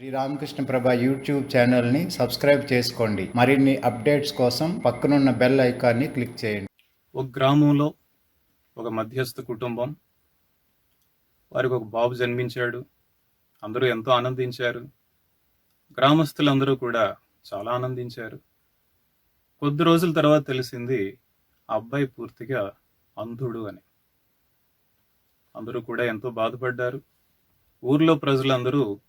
Shri Ramakrishna Prabha YouTube ఛానల్ని subscribe చేసుకోండి. మరిన్ని అప్డేట్స్ కోసం పక్కనున్న బెల్ ఐకాన్ని క్లిక్ చేయండి. ఒక గ్రామంలో ఒక మధ్యస్థ కుటుంబం వారికి ఒక బాబు జన్మించాడు. అందరూ ఎంతో ఆనందించారు. గ్రామస్తులందరూ కూడా చాలా ఆనందించారు. కొద్ది రోజుల తర్వాత తెలిసింది ఆ అబ్బాయి పూర్తిగా అంధుడు అని. అందరూ కూడా ఎంతో బాధపడ్డారు. ఊర్లో ప్రజలందరూ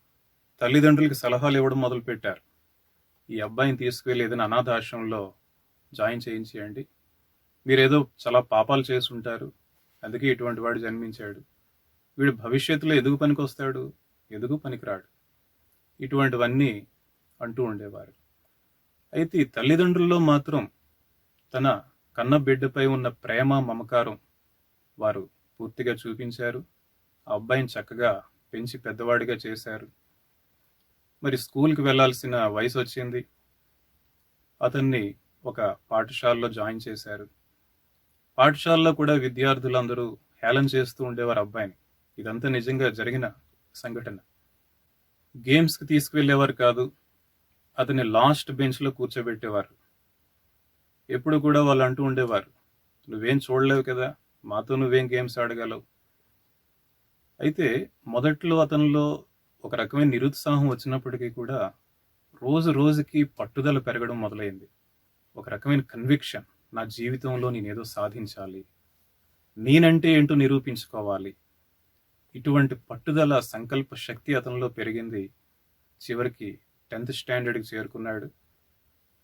తల్లిదండ్రులకి సలహాలు ఇవ్వడం మొదలుపెట్టారు. ఈ అబ్బాయిని తీసుకువెళ్ళి ఏదైనా అనాథాశ్రమంలో జాయిన్ చేయించేయండి. మీరేదో చాలా పాపాలు చేసుంటారు. అందుకే ఇటువంటి వాడు జన్మించాడు. వీడు భవిష్యత్తులో ఎదుగు పనికి వస్తాడు ఎదుగు పనికిరాడు? ఇటువంటివన్నీ అంటూ ఉండేవారు. అయితే తల్లిదండ్రుల్లో మాత్రం తన కన్న బిడ్డపై ఉన్న ప్రేమ మమకారం వారు పూర్తిగా చూపించారు. ఆ అబ్బాయిని చక్కగా పెంచి పెద్దవాడిగా చేశారు. మరి స్కూల్కి వెళ్ళాల్సిన వయసు వచ్చింది అతన్ని ఒక పాఠశాలలో జాయిన్ చేశారు. పాఠశాలలో కూడా విద్యార్థులందరూ హేళన చేస్తూ ఉండేవారు అబ్బాయిని. ఇదంతా నిజంగా జరిగిన సంఘటన. గేమ్స్కి తీసుకువెళ్ళేవారు కాదు అతన్ని లాస్ట్ బెంచ్లో కూర్చోబెట్టేవారు. ఎప్పుడు కూడా వాళ్ళు అంటూ ఉండేవారు నువ్వేం చూడలేవు కదా మాతో నువ్వేం గేమ్స్ ఆడగలవు? అయితే మొదట్లో అతనిలో ఒక రకమైన నిరుత్సాహం వచ్చినప్పటికీ కూడా రోజు రోజుకి పట్టుదల పెరగడం మొదలైంది. ఒక రకమైన కన్విక్షన్ నా జీవితంలో నేనేదో సాధించాలి. నేనంటే ఏంటో నిరూపించుకోవాలి. ఇటువంటి పట్టుదల సంకల్ప శక్తి అతనిలో పెరిగింది. చివరికి టెన్త్ స్టాండర్డ్కి చేరుకున్నాడు.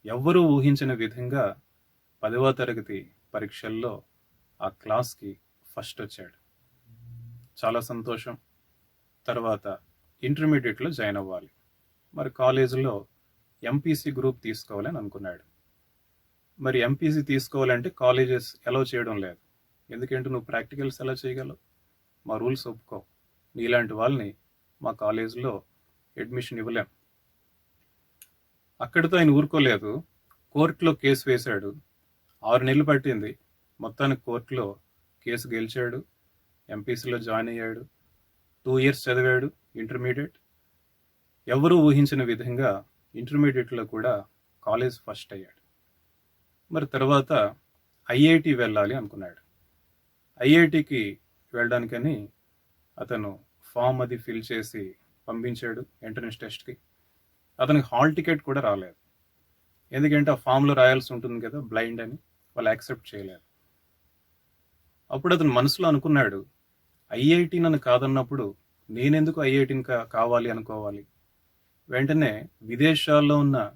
ఎవ్వరూ ఊహించిన విధంగా పదవ తరగతి పరీక్షల్లో ఆ క్లాస్కి ఫస్ట్ వచ్చాడు. చాలా సంతోషం. తర్వాత ఇంటర్మీడియట్లో జాయిన్ అవ్వాలి. మరి కాలేజీలో ఎంపీసీ గ్రూప్ తీసుకోవాలని అనుకున్నాడు. మరి ఎంపీసీ తీసుకోవాలంటే కాలేజెస్ అలౌ చేయడం లేదు. ఎందుకంటే? నువ్వు ప్రాక్టికల్స్ ఎలా చేయగలవు? మా రూల్స్ ఒప్పుకో. నీలాంటి వాళ్ళని మా కాలేజీలో అడ్మిషన్ ఇవ్వలేం. అక్కడితో ఆయన ఊరుకోలేదు. కోర్టులో కేసు వేశాడు. ఆరు నెలలు పట్టింది. మొత్తానికి కోర్టులో కేసు గెలిచాడు. ఎంపీసీలో జాయిన్ అయ్యాడు. టూ ఇయర్స్ చదివాడు. ఇంటర్మీడియట్. ఎవరూ ఊహించిన విధంగా ఇంటర్మీడియట్లో కూడా కాలేజ్ ఫస్ట్ అయ్యాడు. మరి తర్వాత ఐఐటి వెళ్ళాలి అనుకున్నాడు. ఐఐటికి వెళ్ళడానికని అతను ఫామ్ అది ఫిల్ చేసి పంపించాడు ఎంట్రన్స్ టెస్ట్కి. అతనికి హాల్ టికెట్ కూడా రాలేదు. ఎందుకంటే ఆ ఫామ్లో రాయాల్సి ఉంటుంది కదా బ్లైండ్ అని వాళ్ళు యాక్సెప్ట్ చేయలేదు. అప్పుడు అతను మనసులో అనుకున్నాడు ఐఐటి నన్ను కాదన్నప్పుడు నేనెందుకు ఐఐటిని కా కావాలి అనుకోవాలి? వెంటనే విదేశాల్లో ఉన్న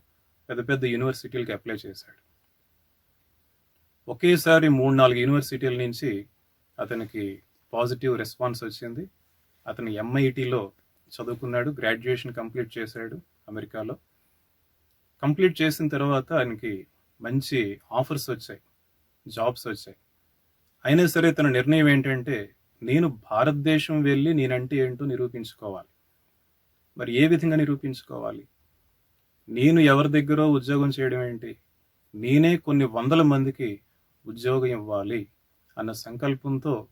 పెద్ద పెద్ద యూనివర్సిటీలకు అప్లై చేశాడు. ఒకేసారి మూడు నాలుగు యూనివర్సిటీల నుంచి అతనికి పాజిటివ్ రెస్పాన్స్ వచ్చింది. అతను ఎంఐటిలో చదువుకున్నాడు గ్రాడ్యుయేషన్ కంప్లీట్ చేశాడు అమెరికాలో. కంప్లీట్ చేసిన తర్వాత ఆయనకి మంచి ఆఫర్స్ వచ్చాయి జాబ్స్ వచ్చాయి. అయినా సరే తన నిర్ణయం ఏంటంటే నేను భారతదేశం వెళ్ళి నేనంటే ఏంటో నిరూపించుకోవాలి. మరి ఏ విధంగా నిరూపించుకోవాలి? నేను ఎవరి దగ్గర ఉద్యోగం చేయడం ఏంటి? నేనే కొన్ని వందల మందికి ఉద్యోగం ఇవ్వాలి అన్న సంకల్పంతో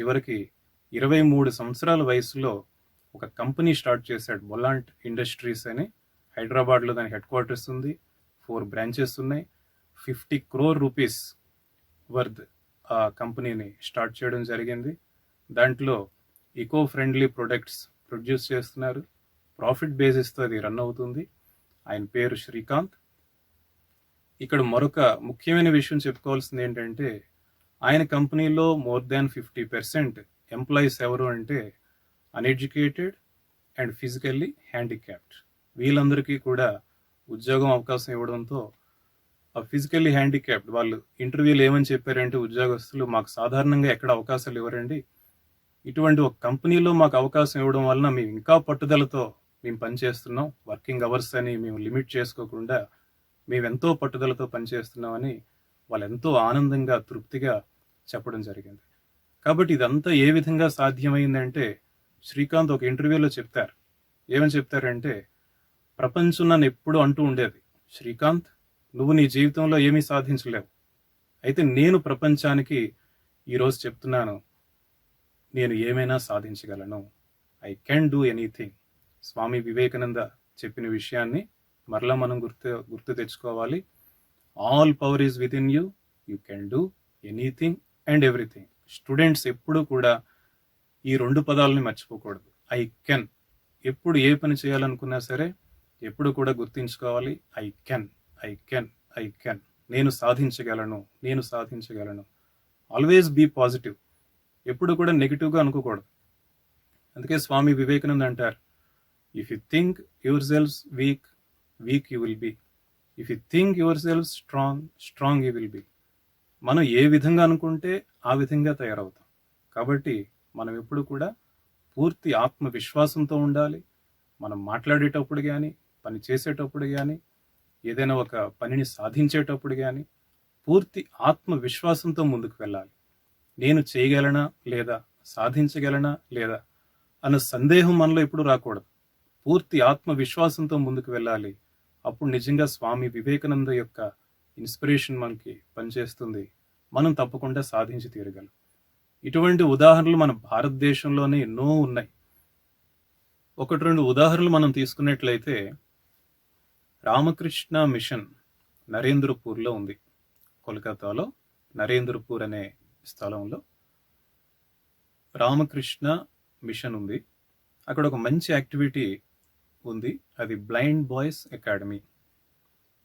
చివరికి ఇరవై మూడు సంవత్సరాల వయసులో ఒక కంపెనీ స్టార్ట్ చేశాడు. బొలాంట్ ఇండస్ట్రీస్ అని. హైదరాబాద్లో దాని హెడ్ క్వార్టర్స్ ఉంది. ఫోర్ బ్రాంచెస్ ఉన్నాయి. ఫిఫ్టీ క్రోర్ రూపీస్ వర్త్ ఆ కంపెనీని స్టార్ట్ చేయడం జరిగింది. దాంట్లో ఈకో ఫ్రెండ్లీ ప్రొడక్ట్స్ ప్రొడ్యూస్ చేస్తున్నారు. ప్రాఫిట్ బేసిస్తో అది రన్ అవుతుంది. ఆయన పేరు శ్రీకాంత్. ఇక్కడ మరొక ముఖ్యమైన విషయం చెప్పుకోవాల్సింది ఏంటంటే ఆయన కంపెనీలో more than fifty percent employees ఎవరు అంటే అన్ఎడ్యుకేటెడ్ అండ్ ఫిజికల్లీ హ్యాండిక్యాప్డ్ వీళ్ళందరికీ కూడా ఉద్యోగం అవకాశం ఇవ్వడంతో ఆ ఫిజికల్లీ హ్యాండిక్యాప్డ్ వాళ్ళు ఇంటర్వ్యూలు ఏమని చెప్పారంటే ఉద్యోగస్తులు మాకు సాధారణంగా ఎక్కడ అవకాశాలు ఇవ్వరండి. ఇటువంటి ఒక కంపెనీలో మాకు అవకాశం ఇవ్వడం వలన మేము ఇంకా పట్టుదలతో మేము పనిచేస్తున్నాం. వర్కింగ్ అవర్స్ అని మేము లిమిట్ చేసుకోకుండా మేము ఎంతో పట్టుదలతో పనిచేస్తున్నామని వాళ్ళు ఎంతో ఆనందంగా తృప్తిగా చెప్పడం జరిగింది. కాబట్టి ఇదంతా ఏ విధంగా సాధ్యమైందంటే శ్రీకాంత్ ఒక ఇంటర్వ్యూలో చెప్తారు. ఏమని చెప్తారంటే ప్రపంచం నన్ను ఎప్పుడు అంటూ ఉండేది శ్రీకాంత్ నువ్వు నీ జీవితంలో ఏమీ సాధించలేవు. అయితే నేను ప్రపంచానికి ఈరోజు చెప్తున్నాను నేను ఏమైనా సాధించగలను? I can do anything Swami Vivekananda చెప్పిన విషయాన్ని మరలా మనం గుర్తు గుర్తు తెచ్చుకోవాలి. All power is within you you can do anything and everything students ఎప్పుడూ కూడా ఈ రెండు పదాలని మర్చిపోకూడదు. ఐ కెన్ ఎప్పుడు ఏ పని చేయాలనుకున్నా సరే ఎప్పుడు కూడా గుర్తుంచుకోవాలి. I can I can I can నేను సాధించగలను. నేను సాధించగలను. ఆల్వేస్ బీ పాజిటివ్ ఎప్పుడు కూడా నెగిటివ్గా అనుకోకూడదు. అందుకే స్వామి వివేకానంద అంటారు if you think yourselves weak weak you will be if you think yourself strong strong you will be మనం ఏ విధంగా అనుకుంటే ఆ విధంగా తయారవుతాం. కాబట్టి మనం ఎప్పుడు కూడా పూర్తి ఆత్మవిశ్వాసంతో ఉండాలి. మనం మాట్లాడేటప్పుడు కానీ పని చేసేటప్పుడు కానీ ఏదైనా ఒక పనిని సాధించేటప్పుడు కానీ పూర్తి ఆత్మవిశ్వాసంతో ముందుకు వెళ్ళాలి. నేను చేయగలనా లేదా సాధించగలనా లేదా అన్న సందేహం మనలో ఎప్పుడు రాకూడదు. పూర్తి ఆత్మవిశ్వాసంతో ముందుకు వెళ్ళాలి. అప్పుడు నిజంగా స్వామి వివేకానంద యొక్క ఇన్స్పిరేషన్ మనకి పనిచేస్తుంది. మనం తప్పకుండా సాధించి తీరగలం. ఇటువంటి ఉదాహరణలు మన భారతదేశంలోనే ఎన్నో ఉన్నాయి. ఒకటి రెండు ఉదాహరణలు మనం తీసుకున్నట్లయితే రామకృష్ణ మిషన్ నరేంద్రపూర్లో ఉంది. కోల్కతాలో నరేంద్రపూర్ అనే స్థలంలో రామకృష్ణ మిషన్ ఉంది. అక్కడ ఒక మంచి యాక్టివిటీ ఉంది. అది బ్లైండ్ బాయ్స్ అకాడమీ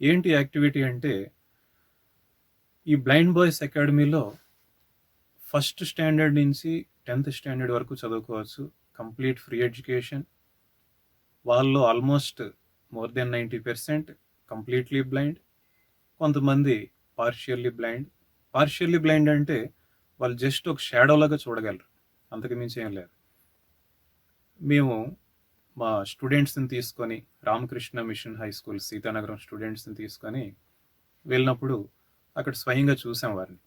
ఏంటి యాక్టివిటీ అంటే ఈ బ్లైండ్ బాయ్స్ అకాడమీలో ఫస్ట్ స్టాండర్డ్ నుంచి టెన్త్ స్టాండర్డ్ వరకు చదువుకోవచ్చు. Complete free education. వాళ్ళు almost more than ninety percent completely blind. కొంతమంది పార్షియల్లీ బ్లైండ్. పార్షియల్లీ బ్లైండ్ అంటే వాళ్ళు జస్ట్ ఒక షాడోలాగా చూడగలరు. అంతకు మించి ఏం లేదు. మేము మా స్టూడెంట్స్ని తీసుకొని Ramakrishna mission high school Seethanagaram స్టూడెంట్స్ని తీసుకొని వెళ్ళినప్పుడు అక్కడ స్వయంగా చూసాం వారిని.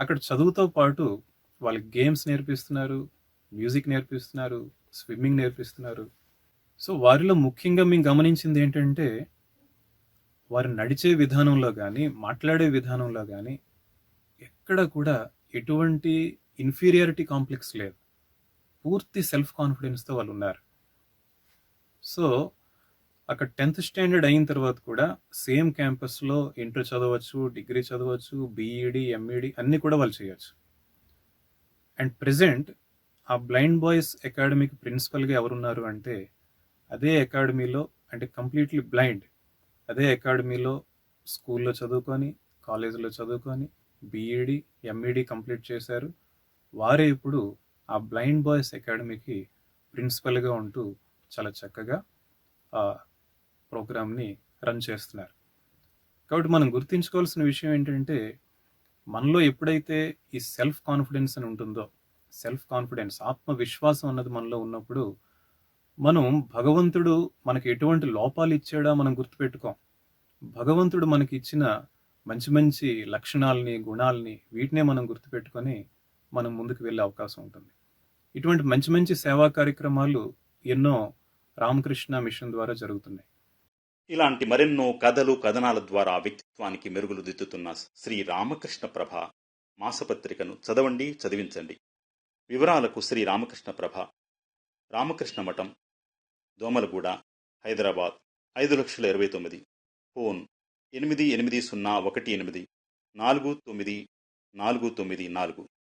అక్కడ చదువుతో పాటు వాళ్ళకి గేమ్స్ నేర్పిస్తున్నారు మ్యూజిక్ నేర్పిస్తున్నారు స్విమ్మింగ్ నేర్పిస్తున్నారు. సో వారిలో ముఖ్యంగా మేము గమనించింది ఏంటంటే వారు నడిచే విధానంలో కానీ మాట్లాడే విధానంలో కానీ ఎక్కడ కూడా ఎటువంటి ఇన్ఫీరియారిటీ కాంప్లెక్స్ లేదు. పూర్తి సెల్ఫ్ కాన్ఫిడెన్స్తో వాళ్ళు ఉన్నారు సో అక్కడ టెన్త్ స్టాండర్డ్ అయిన తర్వాత కూడా సేమ్ క్యాంపస్లో ఇంటర్ చదవచ్చు డిగ్రీ చదవచ్చు బీఈడి ఎంఈడి అన్నీ కూడా వాళ్ళు చేయొచ్చు. అండ్ ప్రెసెంట్ ఆ బ్లైండ్ బాయ్స్ అకాడమీకి ప్రిన్సిపల్గా ఎవరున్నారు అంటే అదే అకాడమీలో అంటే కంప్లీట్లీ బ్లైండ్ అదే అకాడమీలో స్కూల్లో చదువుకొని కాలేజీలో చదువుకొని బీఈడి ఎంఈడి కంప్లీట్ చేశారు. వారే ఇప్పుడు ఆ బ్లైండ్ బాయ్స్ అకాడమీకి ప్రిన్సిపల్గా ఉంటూ చాలా చక్కగా ఆ ప్రోగ్రామ్ని రన్ చేస్తున్నారు. కాబట్టి మనం గుర్తుంచుకోవాల్సిన విషయం ఏంటంటే మనలో ఎప్పుడైతే ఈ సెల్ఫ్ కాన్ఫిడెన్స్ అని ఉంటుందో సెల్ఫ్ కాన్ఫిడెన్స్ ఆత్మవిశ్వాసం అన్నది మనలో ఉన్నప్పుడు మనం భగవంతుడు మనకి ఎటువంటి లోపాలు ఇచ్చాడో మనం గుర్తుపెట్టుకోం. భగవంతుడు మనకి ఇచ్చిన మంచి మంచి లక్షణాలని గుణాలని వీటినే మనం గుర్తుపెట్టుకొని మనం ముందుకు వెళ్ళే అవకాశం ఉంటుంది. ఇటువంటి మంచి మంచి సేవా కార్యక్రమాలు ఎన్నో రామకృష్ణ మిషన్ ద్వారా జరుగుతున్నాయి. ఇలాంటి మరెన్నో కథలు కథనాల ద్వారా వ్యక్తిత్వానికి మెరుగులు దిద్దుతున్న శ్రీ రామకృష్ణ ప్రభ మాసపత్రికను చదవండి చదివించండి. వివరాలకు శ్రీ రామకృష్ణ ప్రభ రామకృష్ణ మఠం దోమలగూడ హైదరాబాద్ ఐదు లక్షల ఇరవై తొమ్మిది ఫోన్ ఎనిమిది ఎనిమిది సున్నా ఒకటి ఎనిమిది నాలుగు తొమ్మిది నాలుగు తొమ్మిది నాలుగు.